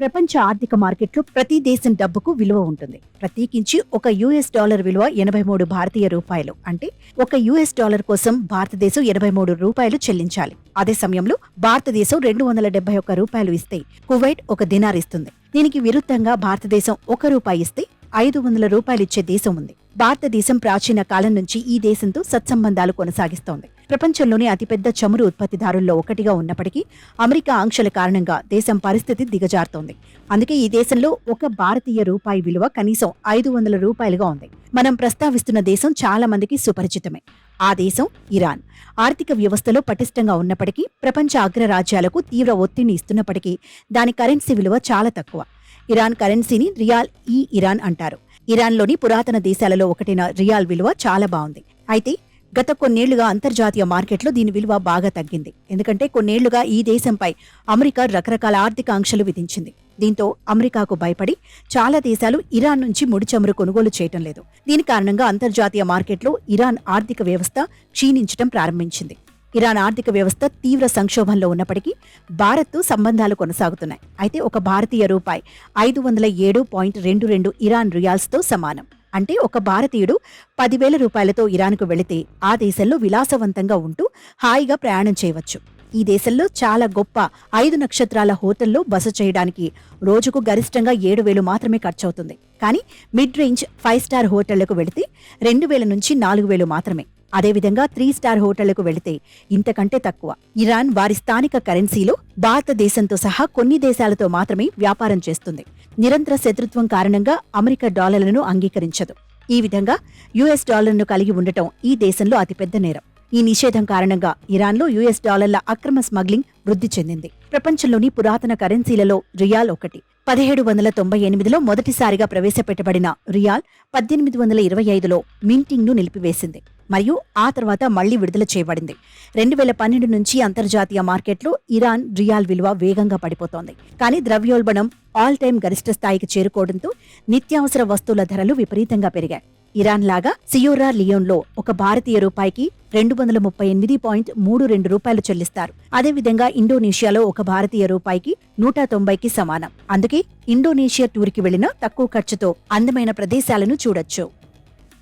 ప్రపంచ ఆర్థిక మార్కెట్లో ప్రతి దేశం డబ్బుకు విలువ ఉంటుంది. ప్రత్యేకించి ఒక యుఎస్ డాలర్ విలువ ఎనభై మూడు భారతీయ రూపాయలు. అంటే ఒక యుఎస్ డాలర్ కోసం భారతదేశం ఎనభై మూడు రూపాయలు చెల్లించాలి. అదే సమయంలో భారతదేశం రెండు వందల డెబ్బై ఒక్క రూపాయలు ఇస్తే కువైట్ ఒక దినార్ ఇస్తుంది. దీనికి విరుద్ధంగా భారతదేశం ఒక రూపాయి ఇస్తే ఐదు వందల రూపాయలు ఇచ్చే దేశం ఉంది. భారతదేశం ప్రాచీన కాలం నుంచి ఈ దేశంతో సత్సంబంధాలు కొనసాగిస్తోంది. ప్రపంచంలోనే అతిపెద్ద చమురు ఉత్పత్తిదారుల్లో ఒకటిగా ఉన్నప్పటికీ అమెరికా ఆంక్షల కారణంగా దేశం పరిస్థితి దిగజారుతోంది. అందుకే ఈ దేశంలో ఒక భారతీయ రూపాయి విలువ కనీసం ఐదు వందల రూపాయలుగా ఉంది. మనం ప్రస్తావిస్తున్న దేశం చాలా మందికి సుపరిచితమే. ఆ దేశం ఇరాన్. ఆర్థిక వ్యవస్థలో పటిష్టంగా ఉన్నప్పటికీ ప్రపంచ అగ్రరాజ్యాలకు తీవ్ర ఒత్తిడిని ఇస్తున్నప్పటికీ దాని కరెన్సీ విలువ చాలా తక్కువ. ఇరాన్ కరెన్సీని రియాల్ ఈ ఇరాన్ అంటారు. ఇరాన్లోని పురాతన దేశాలలో ఒకటైన రియాల్ విలువ చాలా బాగుంది. అయితే గత కొన్నేళ్ళుగా అంతర్జాతీయ మార్కెట్లో దీని విలువ బాగా తగ్గింది. ఎందుకంటే కొన్నేళ్ళుగా ఈ దేశంపై అమెరికా రకరకాల ఆర్థిక ఆంక్షలు విధించింది. దీంతో అమెరికాకు భయపడి చాలా దేశాలు ఇరాన్ నుంచి ముడి చమురు కొనుగోలు చేయటం లేదు. దీని కారణంగా అంతర్జాతీయ మార్కెట్లో ఇరాన్ ఆర్థిక వ్యవస్థ క్షీణించడం ప్రారంభించింది. ఇరాన్ ఆర్థిక వ్యవస్థ తీవ్ర సంక్షోభంలో ఉన్నప్పటికీ భారత్తో సంబంధాలు కొనసాగుతున్నాయి. అయితే ఒక భారతీయ రూపాయి ఐదు వందల ఏడు పాయింట్ రెండు రెండు ఇరాన్ రియాల్స్తో సమానం. అంటే ఒక భారతీయుడు పదివేల రూపాయలతో ఇరాన్కు వెళితే ఆ దేశంలో విలాసవంతంగా ఉంటూ హాయిగా ప్రయాణం చేయవచ్చు. ఈ దేశంలో చాలా గొప్ప ఐదు నక్షత్రాల హోటల్లో బస చేయడానికి రోజుకు గరిష్టంగా ఏడు వేలు మాత్రమే ఖర్చవుతుంది. కానీ మిడ్ రేంజ్ ఫైవ్ స్టార్ హోటళ్ళకు వెళితే రెండు వేల నుంచి నాలుగు వేలు మాత్రమే. అదేవిధంగా త్రీ స్టార్ హోటళ్ళకు వెళితే ఇంతకంటే తక్కువ. ఇరాన్ వారి స్థానిక కరెన్సీలో భారతదేశంతో సహా కొన్ని దేశాలతో మాత్రమే వ్యాపారం చేస్తుంది. నిరంతర శత్రుత్వం కారణంగా అమెరికా డాలర్లను అంగీకరించదు. ఈ విధంగా యుఎస్ డాలర్ను కలిగి ఉండటం ఈ దేశంలో అతిపెద్ద నేరం. ఈ నిషేధం కారణంగా ఇరాన్లో యుఎస్ డాలర్ల అక్రమ స్మగ్లింగ్ వృద్ధి చెందింది. ప్రపంచంలోని పురాతన కరెన్సీలలో రియాల్ ఒకటి. పదిహేడు వందల తొంభై ఎనిమిదిలో మొదటిసారిగా ప్రవేశపెట్టబడిన రియాల్ పద్దెనిమిది వందల ఇరవై ఐదులో మింటింగ్ను నిలిపివేసింది. మరియు ఆ తర్వాత మళ్ళీ విడుదల చేయబడింది. రెండు వేల పన్నెండు నుంచి అంతర్జాతీయ మార్కెట్లో ఇరాన్ రియాల్ విలువ వేగంగా పడిపోతోంది. కానీ ద్రవ్యోల్బణం ఆల్ టైం గరిష్ట స్థాయికి చేరుకోవడంతో నిత్యావసర వస్తువుల ధరలు విపరీతంగా పెరిగాయి. ఇరాన్ లాగా సియోరా లియోన్లో ఒక భారతీయ రూపాయికి రెండు వందల ముప్పై ఎనిమిది పాయింట్ మూడు రెండు రూపాయలు చెల్లిస్తారు. అదేవిధంగా ఇండోనేషియాలో ఒక భారతీయ రూపాయికి నూట తొంభైకి సమానం. అందుకే ఇండోనేషియా టూర్కి వెళ్ళినా తక్కువ ఖర్చుతో అందమైన ప్రదేశాలను చూడొచ్చు.